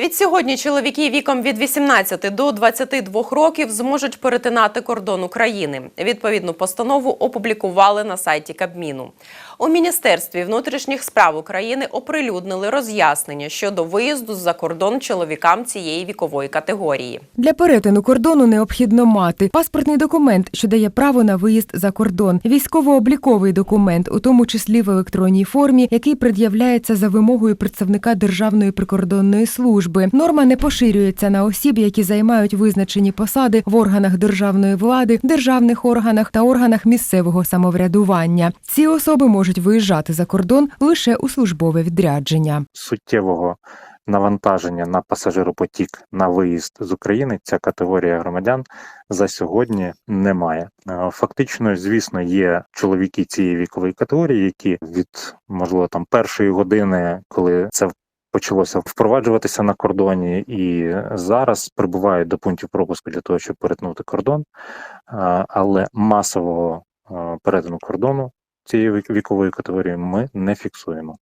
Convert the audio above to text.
Відсьогодні чоловіки віком від 18 до 22 років зможуть перетинати кордон України. Відповідну постанову опублікували на сайті Кабміну. У Міністерстві внутрішніх справ України оприлюднили роз'яснення щодо виїзду за кордон чоловікам цієї вікової категорії. Для перетину кордону необхідно мати паспортний документ, що дає право на виїзд за кордон, військово-обліковий документ, у тому числі в електронній формі, який пред'являється за вимогою представника Державної прикордонної служби. Норма не поширюється на осіб, які займають визначені посади в органах державної влади, державних органах та органах місцевого самоврядування. Ці особи можуть виїжджати за кордон лише у службове відрядження. суттєвого навантаження на пасажиропотік на виїзд з України ця категорія громадян за сьогодні не має. Е, Фактично, звісно, є чоловіки цієї вікової категорії, які від можливо там першої години, коли це почалося впроваджуватися на кордоні, і зараз прибувають до пунктів пропуску для того, щоб перетнути кордон, але масового перетину кордону цієї вікової категорії ми не фіксуємо.